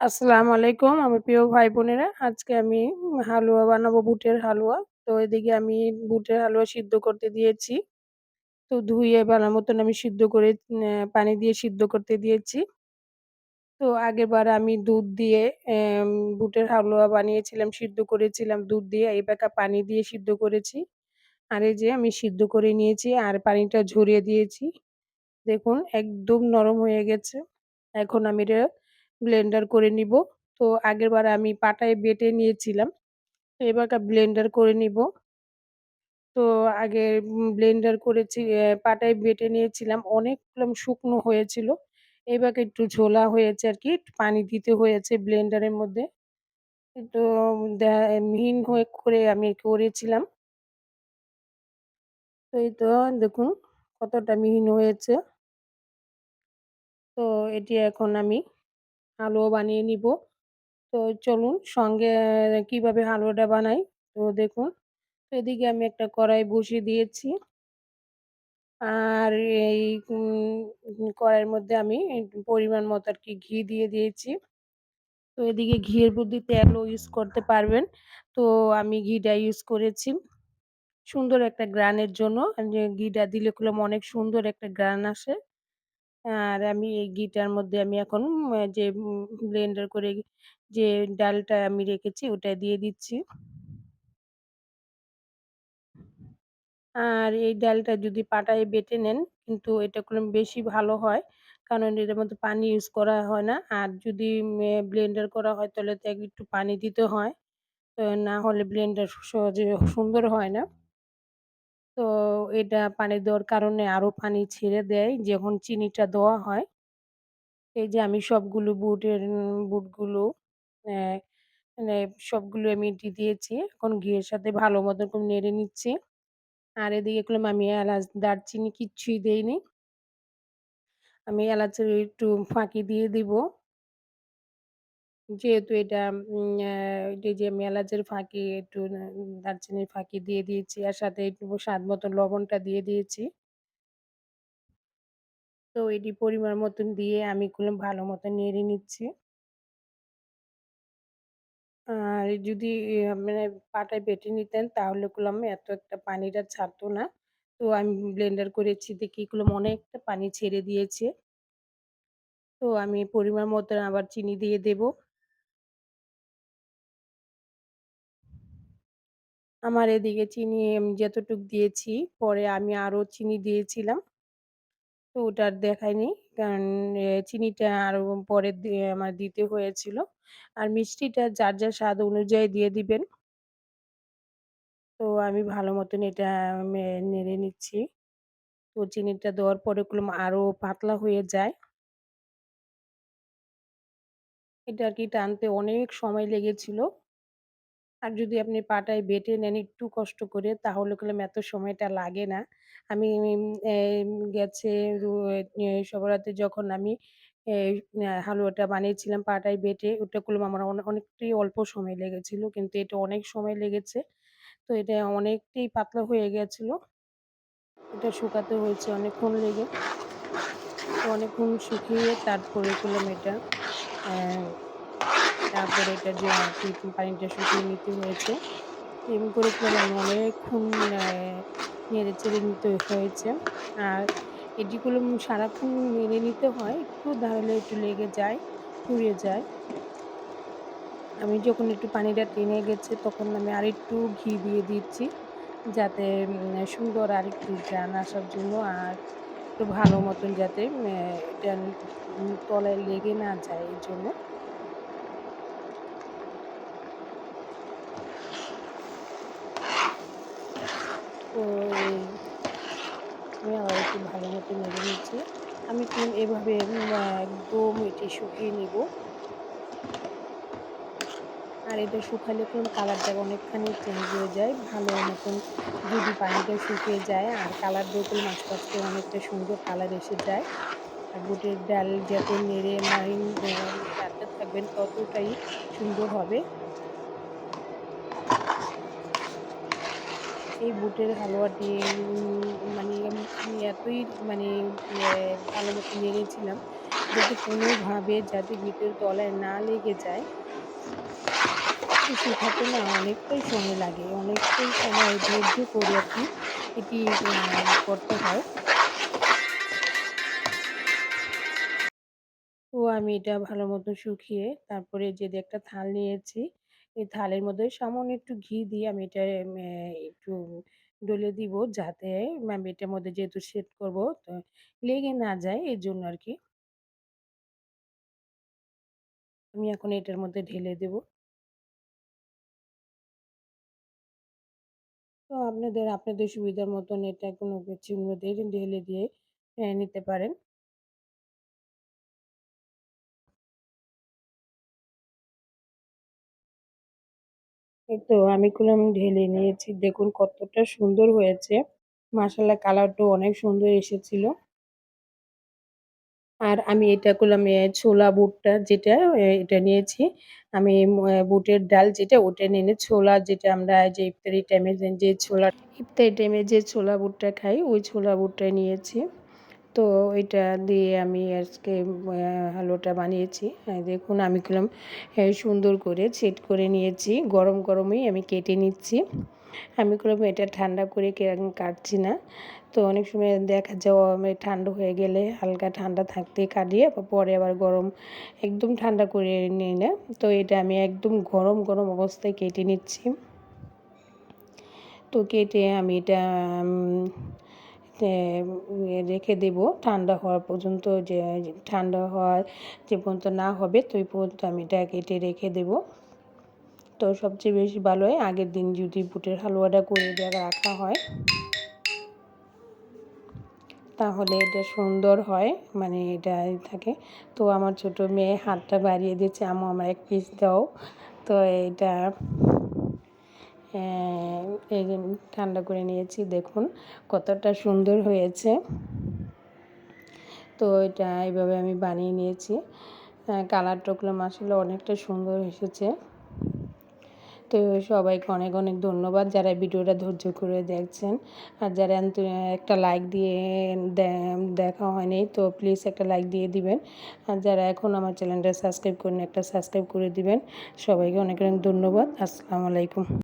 আসসালামু আলাইকুম আমার প্রিয় ভাই বোনেরা আজকে আমি হালুয়া বানাবো বুটের হালুয়া। তো এদিকে আমি বুটের হালুয়া সিদ্ধ করতে দিয়েছি। তো ধুয়ে ভালো মতন আমি সিদ্ধ করে পানি দিয়ে সিদ্ধ করতে দিয়েছি। তো আগেরবার আমি দুধ দিয়ে বুটের হালুয়া বানিয়েছিলাম, সিদ্ধ করেছিলাম দুধ দিয়ে। এই পাকা পানি দিয়ে সিদ্ধ করেছি। আর এই যে আমি সিদ্ধ করে নিয়েছি আর পানিটা ঝরিয়ে দিয়েছি। দেখুন, একদম নরম হয়ে গেছে। এখন আমি এটা ব্লেন্ডার করে নিব। তো আগেরবার আমি পাটায় বেটে নিয়েছিলাম। এবার ব্লেন্ডার করে নিব। তো আগে ব্লেন্ডার করেছি পাটায় বেটে নিয়েছিলাম। অনেক শুকনো হয়েছিল। এবার একটু ঝোলা হয়েছে আর কি পানি দিতে হয়েছে ব্লেন্ডারের মধ্যে। তো মিহিন হয়ে করে আমি করেছিলাম। তো এই তো দেখুন কতটা মিহিন হয়েছে। তো এটি এখন আমি হালুয়া বানিয়ে নিব। তো চলুন সঙ্গে কীভাবে হালুয়াটা বানাই? তো দেখুন তো এদিকে আমি একটা কড়াই বসিয়ে দিয়েছি। আর এই কড়াইয়ের মধ্যে আমি পরিমাণ মতো আর কি ঘি দিয়ে দিয়েছি। তো এদিকে ঘিয়ের বুদ্ধি তেলও ইউজ করতে পারবেন। তো আমি ঘিটা ইউজ করেছি। সুন্দর একটা গ্রানের জন্য। ঘিটা দিলে খুললাম অনেক সুন্দর একটা গ্রান আসে। আর আমি এই ঘিটার মধ্যে আমি এখন যে ব্লেন্ডার করে যে, ডালটা আমি রেখেছি ওটা দিয়ে দিচ্ছি। আর এই ডালটা যদি পাটায় বেটে নেন, কিন্তু এটা কোনো বেশি ভালো হয়, কারণ এটার মধ্যে পানি ইউজ করা হয় না। আর যদি ব্লেন্ডার করা হয়, তাহলে তো একটু পানি দিতে হয়। না হলে ব্লেন্ডার সহজে সুন্দর হয় না। তো এটা পানি দেওয়ার কারণে আরও পানি ছেড়ে দেয়। যখন চিনিটা দেওয়া হয়, এই যে আমি সবগুলো বুটের বুটগুলো মানে সবগুলো আমি দিয়ে দিয়েছি। এখন ঘিয়ের সাথে ভালো মতো নেড়ে নিচ্ছি। আর এদিকে করলাম আমি এলাচ, দারচিনি কিচ্ছুই দেইনি। আমি এলাচের একটু ফাঁকি দিয়ে দিব। যেহেতু এটা এটা যে আমি এলাচের ফাঁকি একটু দারচিনির ফাঁকি দিয়ে দিয়েছি আর সাথে একটু স্বাদ মতো লবণটা দিয়ে দিয়েছি। তো এটি পরিমাণ মতন দিয়ে আমি করলাম ভালো মতো নেড়ে নিচ্ছি। আর যদি মানে পাটায় বেটে নিতেন তাহলে করলাম এত একটা পানিটা ছাড়তো না। তো আমি ব্লেন্ডার করেছি দেখি করলাম অনেকটা পানি ছেড়ে দিয়েছে। তো আমি পরিমাণ মতন আবার চিনি দিয়ে দেব। আমার এদিকে চিনি যতটুক দিয়েছি, পরে আমি আরও চিনি দিয়েছিলাম। তো ওটা আর দেখায়নি কারণ চিনিটা আরও পরে আমার দিতে হয়েছিল। আর মিষ্টিটা যার যার স্বাদ অনুযায়ী দিয়ে দিবেন। তো আমি ভালো মতন এটা নেড়ে নিচ্ছি। তো চিনিটা দেওয়ার পরে করলাম আরও পাতলা হয়ে যায়। এটা আর কি টানতে অনেক সময় লেগেছিল। আর যদি আপনি পাটায় বেটে নেন একটু কষ্ট করে, তাহলে করলাম এত সময়টা লাগে না। আমি গেছে সবরাতে যখন আমি হালুয়াটা বানিয়েছিলাম পাটায় বেটে, ওটা করলাম আমার অনেকটাই অল্প সময় লেগেছিল, কিন্তু এটা অনেক সময় লেগেছে। তো এটা অনেকটাই পাতলা হয়ে গেছিল। এটা শুকাতে হয়েছে অনেকক্ষণ লেগে। অনেকক্ষণ শুকিয়ে তারপরে করলাম এটা। তারপরে এটা যে আর কি পানিটা শুকিয়ে নিতে হয়েছে এমনি করে আমি অনেকক্ষণ নেড়ে চেড়ে নিতে হয়েছে। আর এটিগুলো সারাক্ষণ নেড়ে নিতে হয়, একটু তাহলে একটু লেগে যায়, পুড়ে যায়। আমি যখন একটু পানিটা টেনে গেছে, তখন আমি আরেকটু ঘি দিয়ে দিচ্ছি, যাতে সুন্দর আরেকটু গ্রান আসার জন্য আর একটু ভালো মতন যাতে এটা তলায় লেগে না যায় এই জন্য তো আমি আবার একটু ভালো মতো নেড়ে নিচ্ছি আমি এভাবে একদম এটি শুকিয়ে নিব। আর এটা শুকালে কোন কালারটা অনেকখানি চেঞ্জ হয়ে যায়, ভালো মতন যদি পানিটা শুকিয়ে যায়, আর কালার আস্তে আস্তে অনেকটা সুন্দর কালার এসে যায়, আর বুটের ডাল যত নেড়ে রাখতে থাকবেন ততটাই সুন্দর হবে। এই বুটের হালুয়াটি মানে আমি এতই মানে ভালো মতো নেড়েছিলাম যাতে কোনোভাবে যাতে ভিতরে তলায় না লেগে যায়। শেখাতে না অনেকটাই সময় লাগে, অনেকটাই সময় ধৈর্য করে আর কি এটি করতে হয়। তো আমি এটা ভালো মতো শুকিয়ে তারপরে যে একটা থাল নিয়েছি এই থালের মধ্যে সামান্য একটু ঘি দিয়ে আমি এটা একটু ডলে দিব যাতে আমি এটার মধ্যে যেহেতু সেট করব, তো লেগে না যায় এর জন্য আর কি আমি এখন এটার মধ্যে ঢেলে দেব। তো আপনাদের আপনাদের সুবিধার মতন এটা কোনো কিছুর মধ্যে ঢেলে দিয়ে নিতে পারেন। তো আমি কুলাম ঢেলে নিয়েছি। দেখুন কতটা সুন্দর হয়েছে। মাসাল্লাহ কালারটাও অনেক সুন্দর এসেছিল। আর আমি এটা করলাম ছোলা বুটটা যেটা এটা নিয়েছি। আমি বুটের ডাল যেটা, ওটা নিয়ে ছোলা যেটা আমরা যে ইফতারি টাইমে যে ছোলা, ইফতারি টাইমে যে ছোলা বুটটা খাই, ওই ছোলা বুটটা নিয়েছি। তো এটা দিয়ে আমি আজকে হালুয়াটা বানিয়েছি। দেখুন, আমি করলাম সুন্দর করে সেট করে নিয়েছি। গরম গরমেই আমি কেটে নিচ্ছি। আমি করলাম এটা ঠান্ডা করে কাটছি না। তো অনেক সময় দেখা যায় ঠান্ডা হয়ে গেলে হালকা ঠান্ডা থাকতে কাটিয়ে পরে আবার গরম, একদম ঠান্ডা করে নিই না। তো এটা আমি একদম গরম গরম অবস্থায় কেটে নিচ্ছি। তো কেটে আমি এটা রেখে দেব। ঠান্ডা হওয়ার পর্যন্ত যে, ঠান্ডা হওয়ার যে পর্যন্ত না হবে, তো ওই পর্যন্ত আমি এটা কেটে রেখে দেব। তো সবচেয়ে বেশি ভালো হয় আগের দিন যদি বুটের হালুয়াটা করে দেওয়া রাখা হয়। তাহলে এটা সুন্দর হয় মানে এটা থাকে। তো আমার ছোট মেয়ে হাতটা বাড়িয়ে দিচ্ছে আমু আমার এক পিস দাও। তো এটা ঠান্ডা করে নিয়েছি, দেখুন কতটা সুন্দর হয়েছে। তো এটা এইভাবে আমি বানিয়ে নিয়েছি। কালার টোকলো আসলে অনেকটা সুন্দর এসেছে। তো সবাইকে অনেক অনেক ধন্যবাদ যারা ভিডিওটা ধৈর্য করে দেখছেন। আর যারা একটা লাইক দিয়ে দেখা হয়নি, তো প্লিজ একটা লাইক দিয়ে দিবেন। আর যারা এখন আমার চ্যানেলটা সাবস্ক্রাইব করেন, একটা সাবস্ক্রাইব করে দিবেন। সবাইকে অনেক অনেক ধন্যবাদ। আসসালামু আলাইকুম।